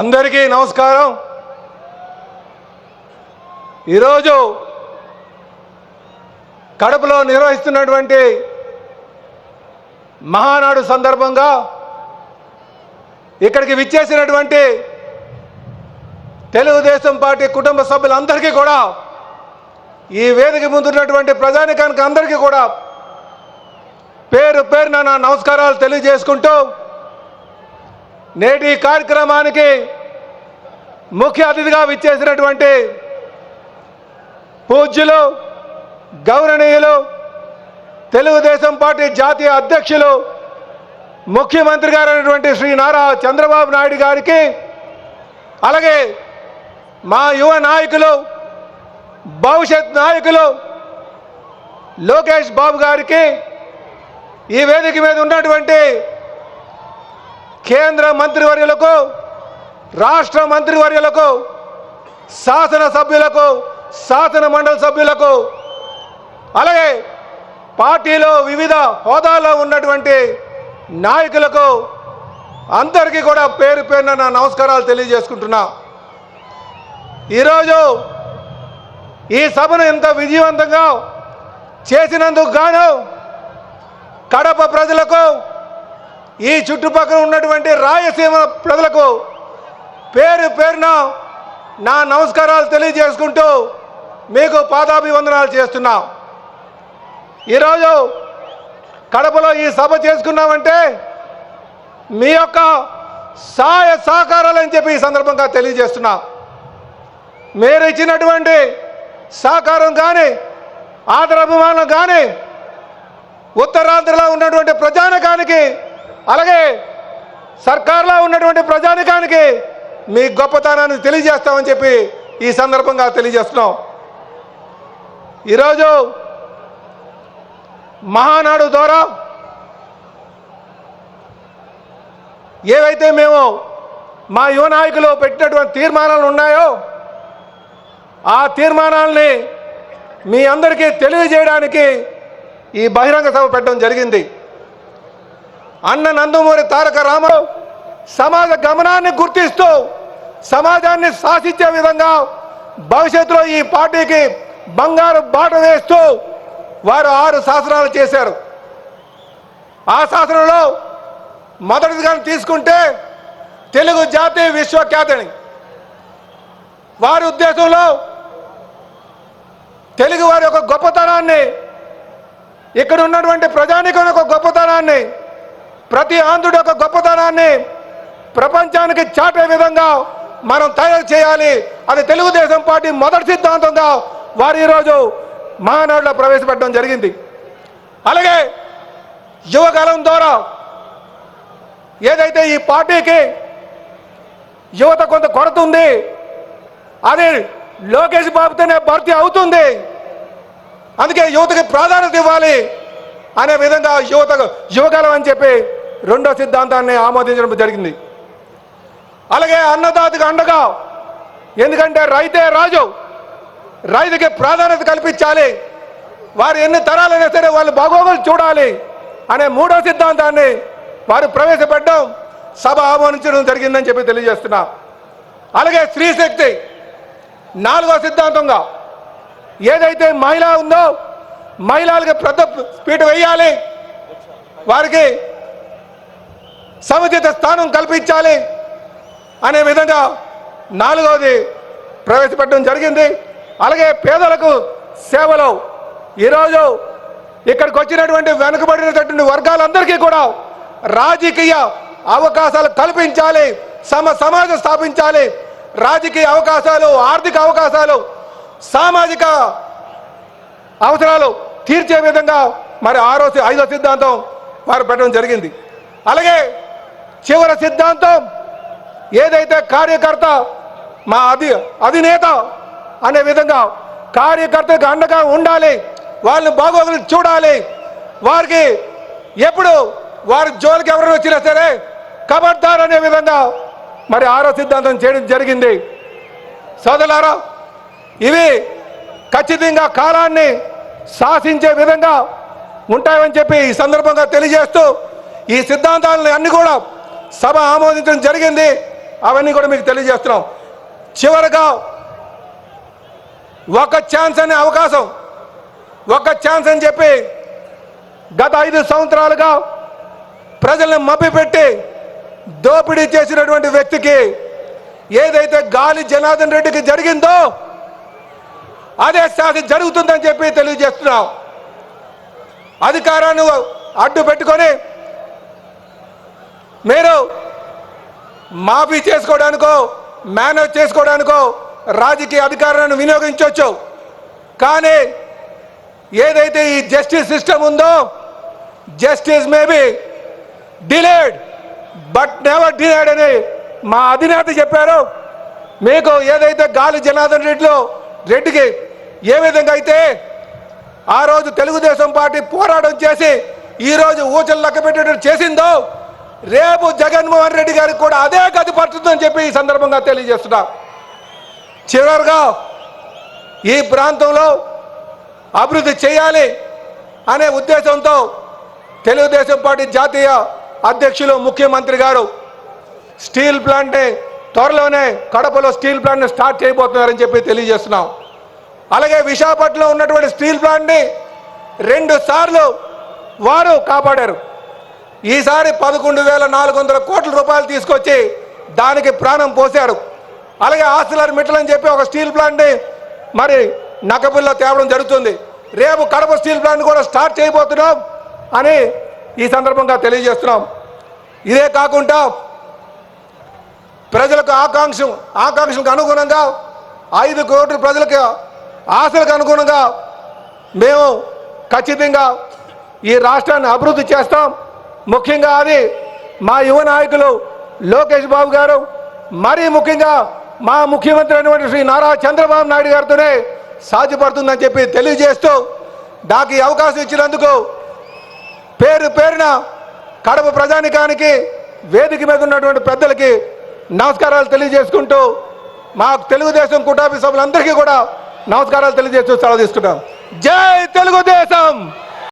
అందరికీ నమస్కారం. ఈరోజు కడపలో నిర్వహిస్తున్నటువంటి మహానాడు సందర్భంగా ఇక్కడికి విచ్చేసినటువంటి తెలుగుదేశం పార్టీ కుటుంబ సభ్యులందరికీ కూడా ఈ వేదిక ముందున్నటువంటి ప్రజానికానికి అందరికీ కూడా పేరు పేరున నా నమస్కారాలు తెలియజేసుకుంటూ నేటి కార్యక్రమానికి ముఖ్య అతిథిగా విచ్చేసినటువంటి పూజ్యులు గౌరవనీయులు తెలుగుదేశం పార్టీ జాతీయ అధ్యక్షులు ముఖ్యమంత్రి గారైనటువంటి శ్రీ నారా చంద్రబాబు నాయుడు గారికి అలాగే మా యువ నాయకులు భవిష్యత్ నాయకులు లోకేష్ బాబు గారికి ఈ వేదిక మీద ఉన్నటువంటి కేంద్ర మంత్రివర్యులకు రాష్ట్ర మంత్రివర్యులకు శాసన సభ్యులకు శాసన మండలి సభ్యులకు అలాగే పార్టీలో వివిధ హోదాలో ఉన్నటువంటి నాయకులకు అందరికీ కూడా పేరు పేరున నా నమస్కారాలు తెలియజేసుకుంటున్నా. ఈరోజు ఈ సభను ఇంత విజయవంతంగా చేసినందుకు గాను కడప ప్రజలకు ఈ చుట్టుపక్కల ఉన్నటువంటి రాయసీమ ప్రజలకు పేరు పేరున నా నమస్కారాలు తెలియజేసుకుంటూ మీకు పాదాభివందనాలు చేస్తున్నా. ఈరోజు కడపలో ఈ సభ చేసుకున్నామంటే మీ యొక్క సహాయ సహకారాలని చెప్పి ఈ సందర్భంగా తెలియజేస్తున్నా. మీరు ఇచ్చినటువంటి సహకారం కానీ ఆదరాభిమానం కానీ ఉత్తరాంధ్రలో ఉన్నటువంటి ప్రజానకానికి అలాగే సర్కార్లో ఉన్నటువంటి ప్రజానికానికి మీ గొప్పతనాన్ని తెలియజేస్తామని చెప్పి ఈ సందర్భంగా తెలియజేస్తున్నాం. ఈరోజు మహానాడు ద్వారా ఏవైతే మేము మా యువ నాయకులు పెట్టినటువంటి తీర్మానాలు ఉన్నాయో ఆ తీర్మానాల్ని మీ అందరికీ తెలియజేయడానికి ఈ బహిరంగ సభ పెట్టడం జరిగింది. అన్న నందమూరి తారక రామారావు సమాజ గమనాన్ని గుర్తిస్తూ సమాజాన్ని శాసించే విధంగా భవిష్యత్తులో ఈ పార్టీకి బంగారు బాట వేస్తూ వారు ఆరు శాసనాలు చేశారు. ఆ శాసనంలో మొదటిదిగా తీసుకుంటే తెలుగు జాతి విశ్వఖ్యాతిని వారి ఉద్దేశంలో తెలుగు వారి యొక్క గొప్పతనాన్ని ఇక్కడ ఉన్నటువంటి ప్రజానికం యొక్క గొప్పతనాన్ని ప్రతి ఆంధ్రుడి యొక్క గొప్పతనాన్ని ప్రపంచానికి చాటే విధంగా మనం తయారు చేయాలి. అది తెలుగుదేశం పార్టీ మొదటి సిద్ధాంతంగా వారు ఈరోజు మహానాడులో ప్రవేశపెట్టడం జరిగింది. అలాగే యువకాలం ద్వారా ఏదైతే ఈ పార్టీకి యువత కొంత కొరత ఉంది అది లోకేష్ బాబుతోనే భర్తీ అవుతుంది. అందుకే యువతకి ప్రాధాన్యత ఇవ్వాలి అనే విధంగా యువత యువకాలం అని చెప్పి రెండో సిద్ధాంతాన్ని ఆమోదించడం జరిగింది. అలాగే అన్నదాతకు అండగా ఎందుకంటే రైతే రాజు రైతుకి ప్రాధాన్యత కల్పించాలి వారు ఎన్ని తరాలైనా సరే వాళ్ళు బాగోగులు చూడాలి అనే మూడో సిద్ధాంతాన్ని వారు ప్రవేశపెట్టడం సభ ఆహ్వానించడం జరిగిందని చెప్పి తెలియజేస్తున్నా. అలాగే స్త్రీ శక్తి నాలుగో సిద్ధాంతంగా ఏదైతే మహిళ ఉందో మహిళలకు పెద్ద స్పీడ్ వేయాలి వారికి సముచిత స్థానం కల్పించాలి అనే విధంగా నాలుగవది ప్రవేశపెట్టడం జరిగింది. అలాగే పేదలకు సేవలు ఈరోజు ఇక్కడికి వచ్చినటువంటి వెనుకబడినటువంటి వర్గాలందరికీ కూడా రాజకీయ అవకాశాలు కల్పించాలి సమ సమాజం స్థాపించాలి. రాజకీయ అవకాశాలు ఆర్థిక అవకాశాలు సామాజిక అవసరాలు తీర్చే విధంగా మరి ఆరో ఐదో సిద్ధాంతం వారు పెట్టడం జరిగింది. అలాగే చివరి సిద్ధాంతం ఏదైతే కార్యకర్త మా అధి అధినేత అనే విధంగా కార్యకర్తకు అండగా ఉండాలి వాళ్ళని బాగోగులు చూడాలి వారికి ఎప్పుడు వారి జోలికి ఎవరైనా వచ్చినా సరే కబడ్దార్ అనే విధంగా మరి ఆరో సిద్ధాంతం చేయడం జరిగింది. సోదరులారా ఇవి ఖచ్చితంగా కాలాన్ని శాసించే విధంగా ఉంటాయని చెప్పి ఈ సందర్భంగా తెలియజేస్తూ ఈ సిద్ధాంతాలను అన్ని కూడా సభ ఆమోదించడం జరిగింది. అవన్నీ కూడా మీకు తెలియజేస్తున్నాం. చివరగా ఒక ఛాన్స్ అనే అవకాశం ఒక ఛాన్స్ అని చెప్పి గత ఐదు సంవత్సరాలుగా ప్రజల్ని మభ్యపెట్టి దోపిడీ చేసినటువంటి వ్యక్తికి ఏదైతే గాలి జనార్దన్ రెడ్డికి జరిగిందో అదే శాఖ జరుగుతుందని చెప్పి తెలియజేస్తున్నాం. అధికారాన్ని అడ్డు పెట్టుకొని మీరు మాఫీ చేసుకోవడానికో మేనేజ్ చేసుకోవడానికో రాజకీయ అధికారాన్ని వినియోగించవచ్చు. కానీ ఏదైతే ఈ జస్టిస్ సిస్టమ్ ఉందో justice maybe delayed but never delayed అని మా అధినేత చెప్పారు. మీకు ఏదైతే గాలి జనార్దన్ రెడ్డిలో రెడ్డికి ఏ విధంగా అయితే ఆ రోజు తెలుగుదేశం పార్టీ పోరాటం చేసి ఈ రోజు ఊచలు లెక్క పెట్టేటట్టు చేసిందో రేపు జగన్మోహన్ రెడ్డి గారికి కూడా అదే గది పడుతుందని చెప్పి ఈ సందర్భంగా తెలియజేస్తున్నా. చివరిగా ఈ ప్రాంతంలో అభివృద్ధి చేయాలి అనే ఉద్దేశంతో తెలుగుదేశం పార్టీ జాతీయ అధ్యక్షులు ముఖ్యమంత్రి గారు స్టీల్ ప్లాంట్ని త్వరలోనే కడపలో స్టీల్ ప్లాంట్ని స్టార్ట్ చేయబోతున్నారని చెప్పి తెలియజేస్తున్నాం. అలాగే విశాఖపట్నంలో ఉన్నటువంటి స్టీల్ ప్లాంట్ని రెండు సార్లు వారు కాపాడారు. ఈసారి పదకొండు వేల నాలుగు వందల కోట్ల రూపాయలు తీసుకొచ్చి దానికి ప్రాణం పోశారు. అలాగే ఆస్తులర్ మిట్టలు అని చెప్పి ఒక స్టీల్ ప్లాంట్ని మరి నకబుల్లో తేవడం జరుగుతుంది. రేపు కడప స్టీల్ ప్లాంట్ కూడా స్టార్ట్ చేయబోతున్నాం అని ఈ సందర్భంగా తెలియజేస్తున్నాం. ఇదే కాకుండా ప్రజలకు ఆకాంక్ష ఆకాంక్షలకు అనుగుణంగా ఐదు కోట్ల ప్రజలకు ఆశలకు అనుగుణంగా మేము ఖచ్చితంగా ఈ రాష్ట్రాన్ని అభివృద్ధి చేస్తాం. ముఖ్యంగా అది మా యువ నాయకులు లోకేష్ బాబు గారు మరీ ముఖ్యంగా మా ముఖ్యమంత్రి అయినటువంటి శ్రీ నారా చంద్రబాబు నాయుడు గారితోనే సాధ్యపడుతుందని చెప్పి తెలియజేస్తూ నాకు ఈ అవకాశం ఇచ్చినందుకు పేరు పేరున కడప ప్రజానికానికి వేదిక మీద ఉన్నటువంటి పెద్దలకి నమస్కారాలు తెలియజేసుకుంటూ మా తెలుగుదేశం కుటుంబ సభ్యులందరికీ కూడా నమస్కారాలు తెలియజేస్తూ సెలవు తీసుకుంటాం జై తెలుగుదేశం!